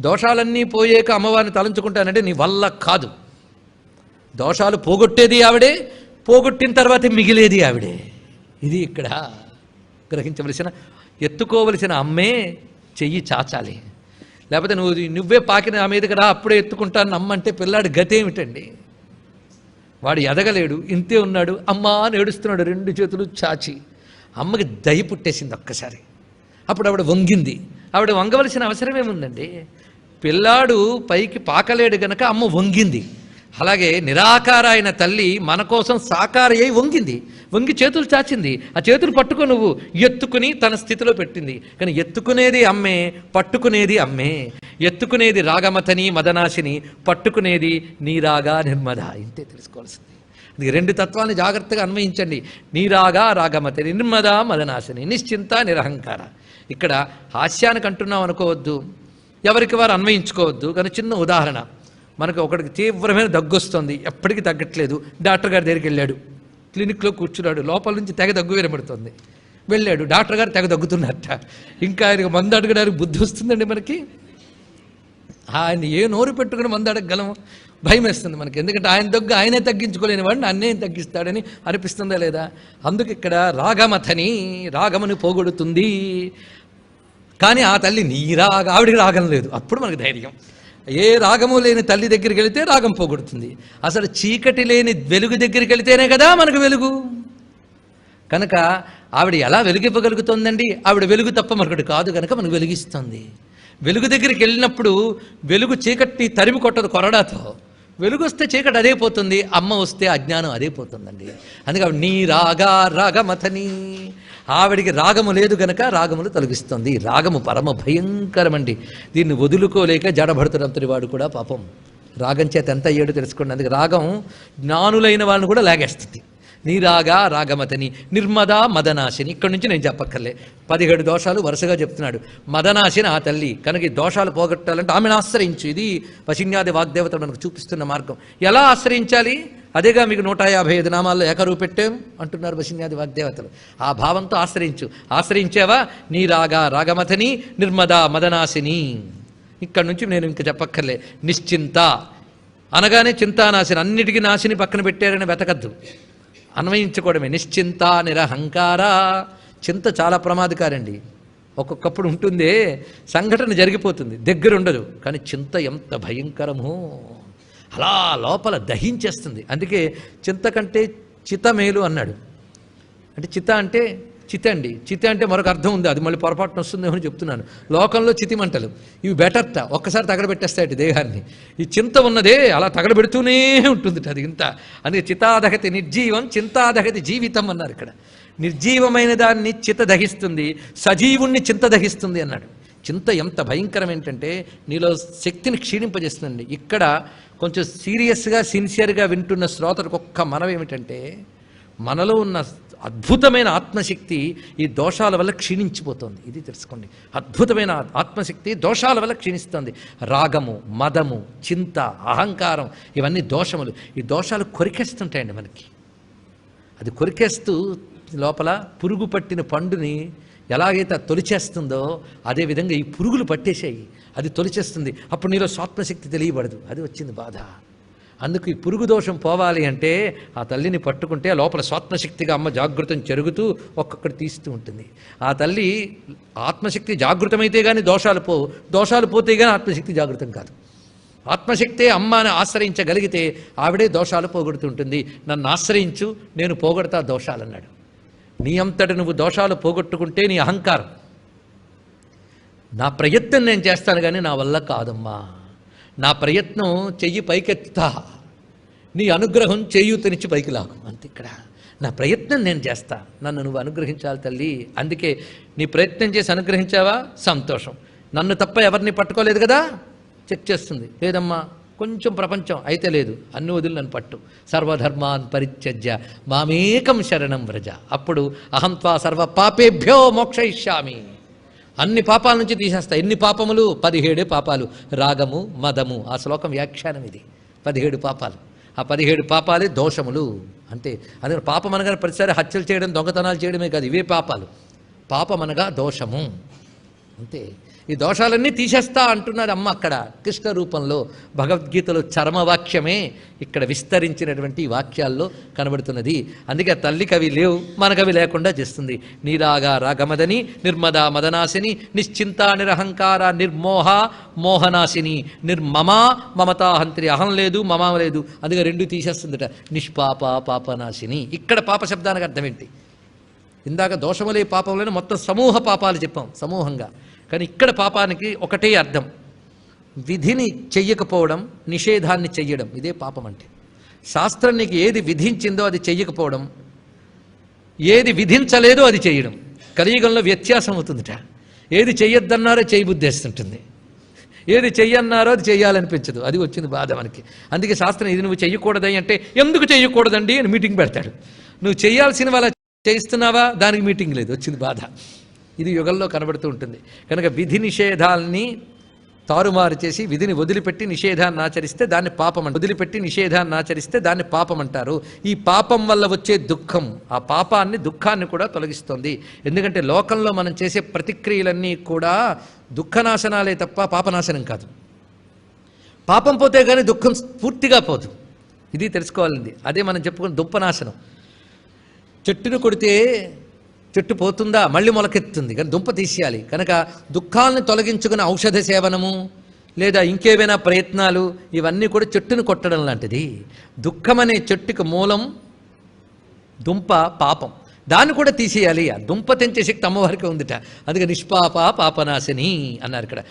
దోషాలన్నీ పోయాక అమ్మవారిని తలంచుకుంటానంటే నీ వల్ల కాదు. దోషాలు పోగొట్టేది ఆవిడే పోగొట్టిన తర్వాత మిగిలేది ఆవిడే. ఇది ఇక్కడ గ్రహించవలసిన ఎత్తుకోవలసిన అమ్మే చెయ్యి చాచాలి. లేకపోతే నువ్వు నువ్వే పాకిన ఆ మీదకి రా అప్పుడే ఎత్తుకుంటాను అమ్మంటే పిల్లాడి గతి ఏమిటండి? వాడు ఎదగలేడు ఇంతే ఉన్నాడు అమ్మా అని ఏడుస్తున్నాడు రెండు చేతులు చాచి. అమ్మకి దయ పుట్టేసింది ఒక్కసారి. అప్పుడు ఆవిడ వంగింది. ఆవిడ వంగవలసిన అవసరం ఏముందండి పిల్లాడు పైకి పాకలేడు గనక అమ్మ వంగింది. అలాగే నిరాకార అయిన తల్లి మన కోసం సాకార అయి వంగింది. వంగి చేతులు చాచింది. ఆ చేతులు పట్టుకో నువ్వు ఎత్తుకుని తన స్థితిలో పెట్టింది. కానీ ఎత్తుకునేది అమ్మే పట్టుకునేది అమ్మే. ఎత్తుకునేది రాగమతని మదనాశిని పట్టుకునేది నీరాగా నిర్మద ఇంతే తెలుసుకోవాల్సింది. అది రెండు తత్వాన్ని జాగ్రత్తగా అన్వయించండి. నీరాగా రాగమతి నిర్మద మదనాశిని నిశ్చింత నిరహంకార. ఇక్కడ హాస్యానికి అంటున్నాం అనుకోవద్దు. ఎవరికి వారు అన్వయించుకోవద్దు. కానీ చిన్న ఉదాహరణ. మనకు ఒకడికి తీవ్రమైన దగ్గు వస్తుంది ఎప్పటికీ తగ్గట్లేదు. డాక్టర్ గారి దగ్గరికి వెళ్ళాడు. క్లినిక్లో కూర్చున్నాడు. లోపల నుంచి తెగ దగ్గు వినబడుతుంది. వెళ్ళాడు. డాక్టర్ గారు తెగ దగ్గుతున్నట్ట. ఇంకా ఆయనకు మందు అడగడానికి బుద్ధి వస్తుందండి మనకి? ఆయన ఏ నోరు పెట్టుకుని మందు అడగగలం? భయం వేస్తుంది మనకి. ఎందుకంటే ఆయన దగ్గు ఆయనే తగ్గించుకోలేని వాడిని అన్నేం తగ్గిస్తాడని అనిపిస్తుందా లేదా? అందుకు ఇక్కడ రాగమథని రాగముని పోగొడుతుంది. కానీ ఆ తల్లి నీ రాగ ఆవిడికి రాగం లేదు. అప్పుడు మనకు ధైర్యం. ఏ రాగము లేని తల్లి దగ్గరికి వెళితే రాగం పోగొడుతుంది. అసలు చీకటి లేని వెలుగు దగ్గరికి వెళితేనే కదా మనకు వెలుగు? కనుక ఆవిడ ఎలా వెలుగివ్వగలుగుతోందండి? ఆవిడ వెలుగు తప్ప మరొకటి కాదు కనుక మనకు వెలిగిస్తుంది. వెలుగు దగ్గరికి వెళ్ళినప్పుడు వెలుగు చీకటి తరిమి కొట్టదు కొరడాతో. వెలుగొస్తే చీకటి అదే పోతుంది అమ్మ వస్తే అజ్ఞానం అదే పోతుందండి. అందుకే నీ రాగా రాగమథని. ఆవిడికి రాగము లేదు గనక రాగములు తొలగిస్తుంది. రాగము పరమ భయంకరమండి. దీన్ని వదులుకోలేక జడబడుతున్నంతటి వాడు కూడా పాపం. రాగం చేత ఎంత అయ్యాడో తెలుసుకోండి. అందుకే రాగం జ్ఞానులైన వాళ్ళని కూడా లాగేస్తుంది. నీరాగ రాగమతని నిర్మదా మదనాశిని. ఇక్కడి నుంచి నేను చెప్పక్కర్లే. పదిహేడు దోషాలు వరుసగా చెప్తున్నాడు. మదనాశిని ఆ తల్లి. కనుక దోషాలు పోగొట్టాలంటే ఆమెను ఆశ్రయించు. ఇది పశిన్యాది వాగ్దేవత మనకు చూపిస్తున్న మార్గం. ఎలా ఆశ్రయించాలి? అదేగా మీకు నూట యాభై ఐదు నామాల్లో ఏకరువు పెట్టాం అంటున్నారు వశిన్యాది వాగ్దేవతలు. ఆ భావంతో ఆశ్రయించు. ఆశ్రయించావా? నీరాగా రాగమథని నిర్మదా మదనాశిని. ఇక్కడి నుంచి నేను ఇంక చెప్పక్కర్లే. నిశ్చింత. అనగానే చింతానాశిని. అన్నిటికీ నాశిని పక్కన పెట్టారని వెతకద్దు. అన్వయించుకోవడమే. నిశ్చింత నిరహంకార. చింత చాలా ప్రమాదకారండి. ఒక్కొక్కప్పుడు ఉంటుందే సంఘటన జరిగిపోతుంది. దగ్గర ఉండదు కానీ చింత ఎంత భయంకరమో. అలా లోపల దహించేస్తుంది. అందుకే చింత కంటే చిత మేలు అన్నాడు. అంటే చిత అంటే చితి అండి. చితి అంటే మరొక అర్థం ఉంది. అది మళ్ళీ పొరపాటున వస్తుందేమో అని చెప్తున్నాను. లోకంలో చితి మంటలు ఇవి బెటర్ట. ఒక్కసారి తగలబెట్టేస్తాయి దేహాన్ని. ఈ చింత ఉన్నదే అలా తగలబెడుతూనే ఉంటుంది అది ఇంత. అందుకే చితాదహతి నిర్జీవం చింతాదహతి జీవితం అన్నారు ఇక్కడ. నిర్జీవమైన దాన్ని చిత దహిస్తుంది. సజీవుణ్ణి చింత దహిస్తుంది అన్నాడు. చింత ఎంత భయంకరం ఏంటంటే నీలో శక్తిని క్షీణింపజేస్తుందండి. ఇక్కడ కొంచెం సీరియస్గా సిన్సియర్గా వింటున్న శ్రోతలకు ఒక్క మనం ఏమిటంటే మనలో ఉన్న అద్భుతమైన ఆత్మశక్తి ఈ దోషాల వల్ల క్షీణించిపోతుంది. ఇది తెలుసుకోండి. అద్భుతమైన ఆత్మశక్తి దోషాల వల్ల క్షీణిస్తుంది. రాగము మదము చింత అహంకారం ఇవన్నీ దోషములు. ఈ దోషాలు కొరికేస్తుంటాయండి మనకి. అది కొరికేస్తూ లోపల పురుగు పట్టిన పండుని ఎలాగైతే తొలిచేస్తుందో అదేవిధంగా ఈ పురుగులు పట్టేసాయి అది తొలిచేస్తుంది. అప్పుడు నీలో స్వాత్మశక్తి తెలియబడదు. అది వచ్చింది బాధ. అందుకు ఈ పురుగు దోషం పోవాలి అంటే ఆ తల్లిని పట్టుకుంటే లోపల స్వాత్మశక్తిగా అమ్మ జాగృతం జరుగుతూ ఒక్కొక్కటి తీస్తూ ఉంటుంది. ఆ తల్లి ఆత్మశక్తి జాగృతమైతే కానీ దోషాలు పోవు దోషాలు పోతే కానీ ఆత్మశక్తి జాగృతం కాదు. ఆత్మశక్తే అమ్మని ఆశ్రయించగలిగితే ఆవిడే దోషాలు పోగొడుతుంటుంది నన్ను ఆశ్రయించు నేను పోగొడతా దోషాలన్నాడు. నీ అంతటి నువ్వు దోషాలు పోగొట్టుకుంటే నీ అహంకారం. నా ప్రయత్నం నేను చేస్తాను కానీ నా వల్ల కాదమ్మా. నా ప్రయత్నం చెయ్యి పైకెత్తుతా. నీ అనుగ్రహం చేయూతనిచ్చి పైకి లాగు. అంతే ఇక్కడ. నా ప్రయత్నం నేను చేస్తా. నన్ను నువ్వు అనుగ్రహించాలి తల్లి. అందుకే నీ ప్రయత్నం చేసి అనుగ్రహించావా? సంతోషం. నన్ను తప్ప ఎవరిని పట్టుకోలేదు కదా? చెక్ చేస్తుంది. లేదమ్మా కొంచెం ప్రపంచం అయితే లేదు. అన్ని వదిలి నన్ను పట్టు. సర్వధర్మాన్ పరిత్యజ్య మామేకం శరణం వ్రజ. అప్పుడు అహంత్వా సర్వ పాపేభ్యో మోక్షయిష్యామి. అన్ని పాపాల నుంచి తీసేస్తా. ఎన్ని పాపములు? పదిహేడే పాపాలు. రాగము మదము. ఆ శ్లోకం వ్యాఖ్యానం ఇది. పదిహేడు పాపాలు. ఆ పదిహేడు పాపాలే దోషములు అంటే అదే పాపం అనగా ప్రతిసారి హత్యలు చేయడం దొంగతనాలు చేయడమే కాదు ఇవే పాపాలు. పాపం అనగా దోషము. అంతే. ఈ దోషాలన్నీ తీసేస్తా అంటున్నారు అమ్మ అక్కడ. కృష్ణ రూపంలో భగవద్గీతలో చరమవాక్యమే ఇక్కడ విస్తరించినటువంటి వాక్యాల్లో కనబడుతున్నది. అందుకే తల్లి కవి లేవు లేవు మనకవి లేకుండా చేస్తుంది. నీరాగా రాగమదని నిర్మదా మదనాశిని నిశ్చింత నిరహంకార నిర్మోహ మోహనాశిని నిర్మమ మమతాహంత్రి అహం లేదు మమ లేదు. అందుకే రెండు తీసేస్తుందట నిష్పాప పాపనాశిని. ఇక్కడ పాప శబ్దానికి అర్థం ఏంటి? ఇందాక దోషములే పాపములను మొత్తం సమూహ పాపాలు చెప్పాం సమూహంగా. కానీ ఇక్కడ పాపానికి ఒకటే అర్థం. విధిని చెయ్యకపోవడం నిషేధాన్ని చెయ్యడం ఇదే పాపం అంటే. శాస్త్రం నీకు ఏది విధించిందో అది చెయ్యకపోవడం ఏది విధించలేదో అది చేయడం కలియుగంలో వ్యత్యాసం అవుతుందిట. ఏది చెయ్యొద్దన్నారో చేయబుద్ధేస్తుంటుంది ఏది చెయ్యన్నారో అది చేయాలనిపించదు అది వచ్చింది బాధ మనకి. అందుకే శాస్త్రం ఇది నువ్వు చెయ్యకూడదని అంటే ఎందుకు చెయ్యకూడదండి అని మీటింగ్ పెడతాడు నువ్వు చేయాల్సిన వాళ్ళ చేయిస్తున్నావా? దానికి మీటింగ్ లేదు. వచ్చింది బాధ. ఇది యుగంలో కనబడుతూ ఉంటుంది. కనుక విధి నిషేధాల్ని తారుమారు చేసి విధిని వదిలిపెట్టి నిషేధాన్ని ఆచరిస్తే దాన్ని పాపం అంటారు వదిలిపెట్టి నిషేధాన్ని ఆచరిస్తే దాన్ని పాపం అంటారు. ఈ పాపం వల్ల వచ్చే దుఃఖం ఆ పాపాన్ని దుఃఖాన్ని కూడా తొలగిస్తుంది. ఎందుకంటే లోకంలో మనం చేసే ప్రతిక్రియలన్నీ కూడా దుఃఖనాశనాలే తప్ప పాపనాశనం కాదు. పాపం పోతే కానీ దుఃఖం పూర్తిగా పోదు. ఇది తెలుసుకోవాలండి అదే మనం చెప్పుకున్న దుఃఖనాశనం చెట్టును కొడితే చెట్టు పోతుందా మళ్ళీ మొలకెత్తుంది కానీ దుంప తీసేయాలి. కనుక దుఃఖాలను తొలగించుకున్న ఔషధ సేవనము లేదా ఇంకేమైనా ప్రయత్నాలు ఇవన్నీ కూడా చెట్టును కొట్టడం లాంటిది. దుఃఖం అనే చెట్టుకి మూలం దుంప పాపం. దాన్ని కూడా తీసేయాలి. ఆ దుంప తెంచే శక్తి అమ్మవారికి ఉందిట. అందుకే నిష్పాప పాపనాశిని అన్నారు ఇక్కడ.